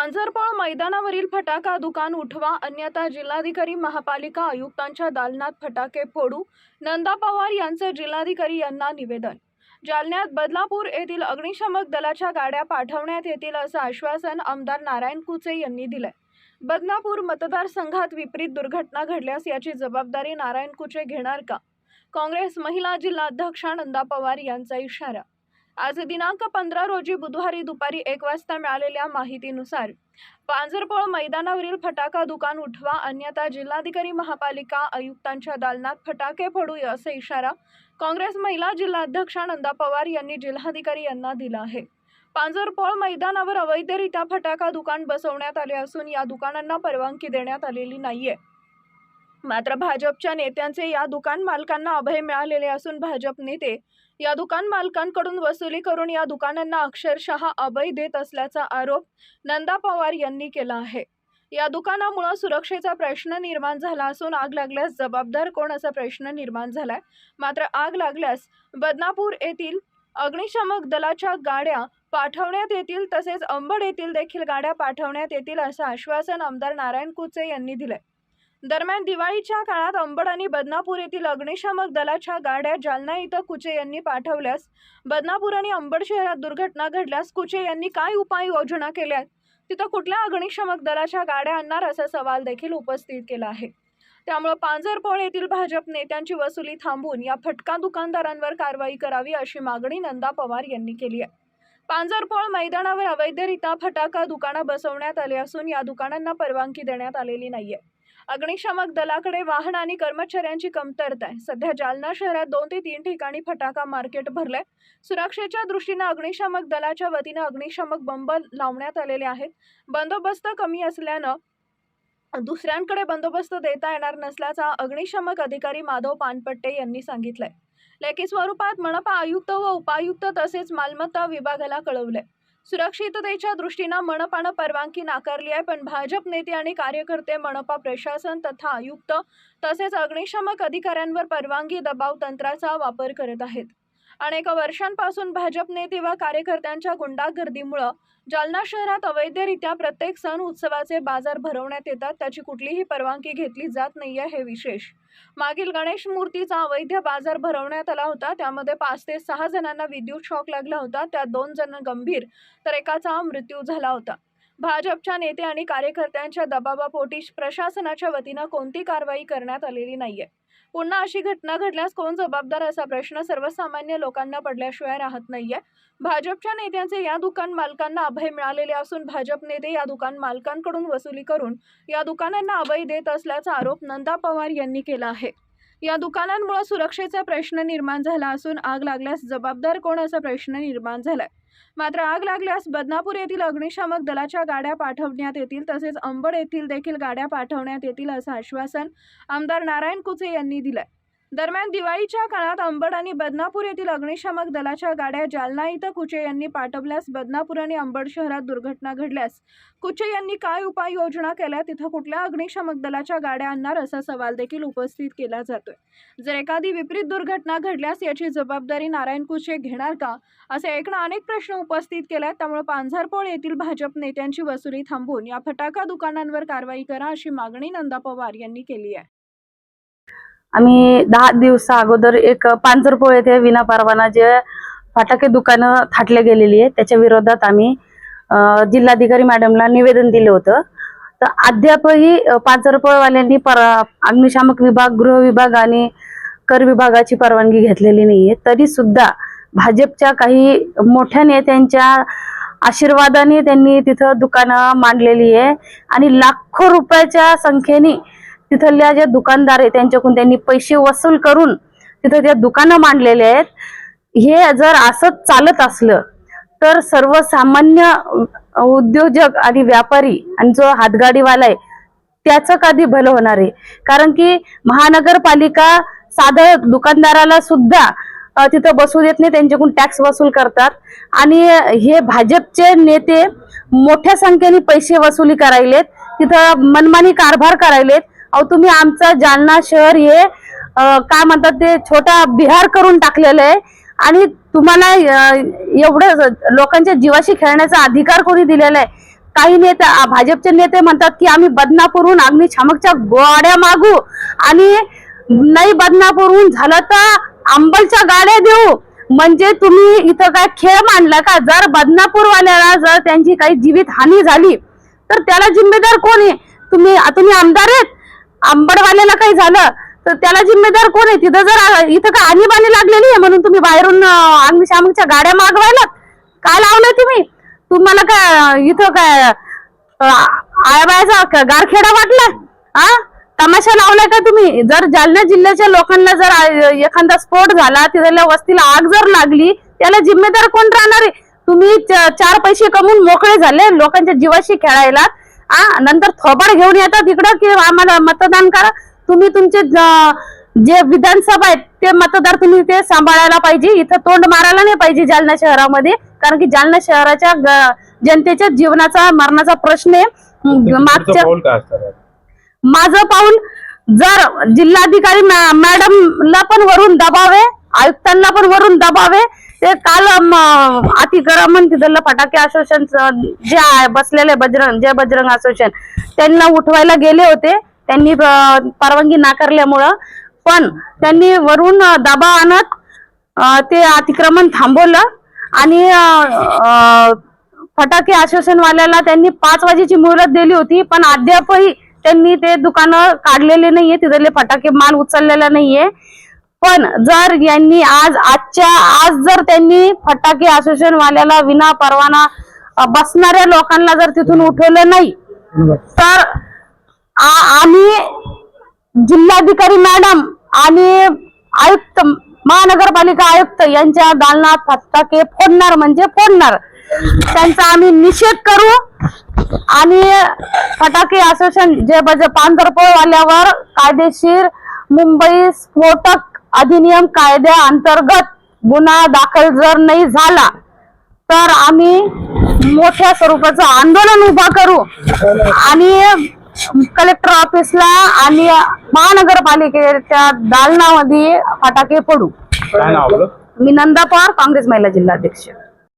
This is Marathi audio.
पांझरपळ मैदानावरील फटाका दुकान उठवा अन्यथा जिल्हाधिकारी महापालिका आयुक्तांच्या दालनात फटाके फोडू नंदा पवार यांचं जिल्हाधिकारी यांना निवेदन. जालन्यात बदलापूर येथील अग्निशमक दलाच्या गाड्या पाठवण्यात येतील असं आश्वासन आमदार नारायण कुचे यांनी दिलंय. बदनापूर मतदारसंघात विपरीत दुर्घटना घडल्यास याची जबाबदारी नारायण कुचे घेणार का? काँग्रेस महिला जिल्हाध्यक्षा नंदा पवार यांचा इशारा आज दिनांक पंधरा रोजी बुधवारी दुपारी एक वाजता मिळालेल्या माहितीनुसार पांझरपोळ मैदानावरील फटाका दुकान उठवा अन्यथा जिल्हाधिकारी महापालिका आयुक्तांच्या दालनात फटाके फोडू असा इशारा काँग्रेस महिला जिल्हाध्यक्षा नंदा पवार यांनी जिल्हाधिकारी यांना दिला आहे. पांझरपोळ मैदानावर अवैधरित्या फटाका दुकान बसवण्यात आले असून या दुकानांना परवानगी देण्यात आलेली नाहीये. मात्र भाजपच्या नेत्यांचे या दुकान मालकांना अभय मिळालेले असून भाजप नेते या दुकान मालकांकडून वसुली करून या दुकानांना अक्षरशः अभय देत असल्याचा आरोप नंदा पवार यांनी केला आहे. या दुकानामुळे सुरक्षेचा प्रश्न निर्माण झाला असून आग लागल्यास जबाबदार कोण असा प्रश्न निर्माण झालाय? मात्र आग लागल्यास बदनापूर येथील अग्निशमक दलाच्या गाड्या पाठवण्यात येतील तसेच अंबड येथील देखील गाड्या पाठवण्यात येतील असं आश्वासन आमदार नारायण कुचे यांनी दिलंय. दरम्यान दिवाळीच्या काळात अंबड आणि बदनापूर येथील अग्निशामक दलाच्या गाड्या जालना इथं कुचे यांनी पाठवल्यास बदनापूर आणि अंबड शहरात दुर्घटना घडल्यास कुचे यांनी काय उपाययोजना केल्या तिथं कुठल्या अग्निशामक दलाच्या गाड्या आणणार असा सवाल देखील उपस्थित केला आहे. त्यामुळे पांझरपोळ येथील भाजप नेत्यांची वसुली थांबवून या फटका दुकानदारांवर कारवाई करावी अशी मागणी नंदा पवार यांनी केली आहे. पांझरपोळ मैदानावर अवैधरित्या फटाका दुकानं बसवण्यात आले असून या दुकानांना परवानगी देण्यात आलेली नाहीये. अग्निशामक दलाकडे वाहन आणि कर्मचाऱ्यांची कमतरता आहे. सध्या जालना शहरात दोन ते तीन ठिकाणी फटाका मार्केट भरलंय. सुरक्षेच्या दृष्टीनं अग्निशामक दलाच्या वतीनं अग्निशामक बंब लावण्यात आलेले आहेत. बंदोबस्त कमी असल्यानं दुसऱ्यांकडे बंदोबस्त देता येणार नसल्याचा अग्निशमक अधिकारी माधव पानपट्टे यांनी सांगितलंय. लेखी स्वरूपात मनपा आयुक्त व उपायुक्त तसेच मालमत्ता विभागाला कळवलंय. सुरक्षिततेच्या दृष्टीनं मनपानं परवानगी नाकारली आहे पण भाजप नेते आणि कार्यकर्ते मनपा प्रशासन तथा आयुक्त तसेच अग्निशमक अधिकाऱ्यांवर परवानगी दबाव तंत्राचा वापर करत आहेत. अनेक वर्षांपासून भाजप नेते व कार्यकर्त्यांच्या गुंडागर्दीमुळं जालना शहरात अवैधरित्या प्रत्येक सण उत्सवाचे बाजार भरवण्यात येतात त्याची कुठलीही परवानगी घेतली जात नाही आहे हे विशेष. मागील गणेश मूर्तीचा अवैध बाजार भरवण्यात आला होता. त्यामध्ये पाच ते सहा जणांना विद्युत शॉक लागला होता. त्यात दोन जण गंभीर तर एकाचा मृत्यू झाला होता. भाजपच्या नेते आणि कार्यकर्त्यांच्या दबावापोटी प्रशासनाच्या वतीनं कोणती कारवाई करण्यात आलेली नाहीये. पुन्हा अशी घटना घडल्यास कोण जबाबदार असा प्रश्न सर्वसामान्य लोकांना पडल्याशिवाय राहत नाहीये. भाजपच्या नेत्यांचे या दुकान मालकांना अभय मिळालेले असून भाजप नेते या दुकान मालकांकडून वसुली करून या दुकानांना अभय देत असल्याचा आरोप नंदा पवार यांनी केला आहे. या दुकानांमुळे सुरक्षेचा प्रश्न निर्माण झाला असून आग लागल्यास जबाबदार कोण असा प्रश्न निर्माण झालाय? मात्र आग लागल्यास बदनापूर येथील अग्निशामक दलाच्या गाड्या पाठवण्यात येतील तसेच अंबड येथील देखील गाड्या पाठवण्यात येतील असं आश्वासन आमदार नारायण कुचे यांनी दिलंय. दरम्यान दिवाळीच्या काळात अंबड आणि बदनापूर येथील अग्निशामक दलाच्या गाड्या जालना इथं कुचे यांनी पाठवल्यास बदनापूर आणि अंबड शहरात दुर्घटना घडल्यास कुचे यांनी काय उपाययोजना केल्या तिथं कुठल्या अग्निशामक दलाच्या गाड्या आणणार असा सवाल देखील उपस्थित केला जातोय. जर एखादी विपरीत दुर्घटना घडल्यास याची जबाबदारी नारायण कुचे घेणार का? असे एकूण अनेक प्रश्न उपस्थित केले त्यामुळे पांझरपोळ येथील भाजप नेत्यांची वसुली थांबवून या फटाका दुकानांवर कारवाई करा अशी मागणी नंदा पवार यांनी केली आहे. आम्ही दहा दिवसा अगोदर एक पांजरपोळ येथे विना परवाना जे फटाके दुकानं थाटले गेलेली आहे त्याच्या विरोधात आम्ही जिल्हाधिकारी मॅडमला निवेदन दिलं होतं. तर अद्यापही अ, पांजरपोळवाल्यांनी पर अग्निशामक विभाग गृह विभाग आणि कर विभागाची परवानगी घेतलेली नाहीये. तरी सुद्धा भाजपच्या काही मोठ्या नेत्यांच्या आशीर्वादाने त्यांनी तिथं दुकानं मांडलेली आहे आणि लाखो रुपयाच्या संख्येने तिथल्या ज्या दुकानदार आहे त्यांच्याकडून त्यांनी पैसे वसूल करून तिथं त्या दुकानं मांडलेले आहेत. हे जर असंच चालत असलं तर सर्वसामान्य उद्योजक आणि व्यापारी आणि जो हातगाडीवाला आहे त्याचं कधी भलं होणार आहे? कारण की महानगरपालिका साधं दुकानदाराला सुद्धा तिथं बसू देत नाही त्यांच्याकडून टॅक्स वसूल करतात. आणि हे भाजपचे नेते मोठ्या संख्येने पैसे वसुली करायलेत तिथं मनमानी कारभार करायलेत अहो तुम्ही आमचं जालना शहर हे काय म्हणतात ते छोटा बिहार करून टाकलेलं आहे. आणि तुम्हाला एवढं लोकांच्या जीवाशी खेळण्याचा अधिकार कोणी दिलेला आहे? काही नेते भाजपचे नेते म्हणतात की आम्ही बदनापूरहून अग्निशामकच्या गोड्या मागू आणि नाही बदनापूरहून झालं तर अंबलच्या गाड्या देऊ. म्हणजे तुम्ही इथं काय खेळ मांडला का? जर बदनापूरवाल्याला जर त्यांची काही जीवित हानी झाली तर त्याला जिम्मेदार कोण आहे? तुम्ही तुम्ही आमदार आहेत? काही झालं तर त्याला जिम्मेदार कोण आहे? तिथं जर इथं काय आणीबाणी लागलेली आहे म्हणून तुम्ही बाहेरून अग्निशामकच्या गाड्या मागवायला काय लावलं तुम्ही? तुम्हाला काय इथं काय आयाबायाचा गारखेडा वाटला? हा तमाशा लावलाय का तुम्ही? जर जालना जिल्ह्याच्या लोकांना जर एखादा स्फोट झाला तिथल्या वस्तीला आग जर लागली त्याला जिम्मेदार कोण राहणार आहे? तुम्ही चार पैसे कमवून मोकळे झाले लोकांच्या जीवाशी खेळायला आ? नंतर थोबाड घेऊन येतात इकडं की आम्हाला मतदान करा. तुम्ही तुमचे ज- विधानसभा आहेत ते मतदार तुम्ही ते सांभाळायला पाहिजे. इथं तोंड मारायला नाही पाहिजे जालना शहरामध्ये. कारण की जालना शहराच्या जनतेच्या जीवनाचा मरणाचा प्रश्न आहे. मागच्या? माझं पाऊल जर जिल्हाधिकारी मॅ- मॅडमला पण वरून दबावे आयुक्तांना पण वरून दबावे ते काल अतिक्रमण तिथलं फटाके असोसिएशन जे आहे, बसलेले बजरंग जे बजरंग असोसिएशन त्यांना उठवायला गेले होते. त्यांनी परवानगी नाकारल्यामुळं. पण त्यांनी वरून अ, दबाव आणत ते अतिक्रमण थांबवलं आणि फटाके आश्वासन वाल्याला त्यांनी पाच वाजेची मुहूर्त दिली होती पण अद्यापही त्यांनी ते दुकानं काढलेले नाहीये तिथले फटाके माल उचललेला नाहीये. पण जर यांनी आज आजच्या आज जर त्यांनी फटाके आश्वासन वाल्याला विना परवाना बसणाऱ्या लोकांना जर तिथून उठवलं नाही तर आ- जिल्हाधिकारी मॅडम आणि आयुक्त महानगरपालिका आयुक्त यांच्या दालनात फटाके फोडणार म्हणजे फोडणार. त्यांचा आम्ही निषेध करू आणि फटाके असोसिएशन जे म्हणजे बज वाल्यावर कायदेशीर मुंबई स्फोटक अधिनियम कायद्या अंतर्गत गुन्हा दाखल जर नाही झाला तर आम्ही मोठ्या स्वरूपाचं आंदोलन उभा करू आणि कलेक्टर ऑफिसला आणि महानगरपालिकेच्या दालनामध्ये फटाके आपलं? मी नंदा पवार काँग्रेस महिला जिल्हाध्यक्ष.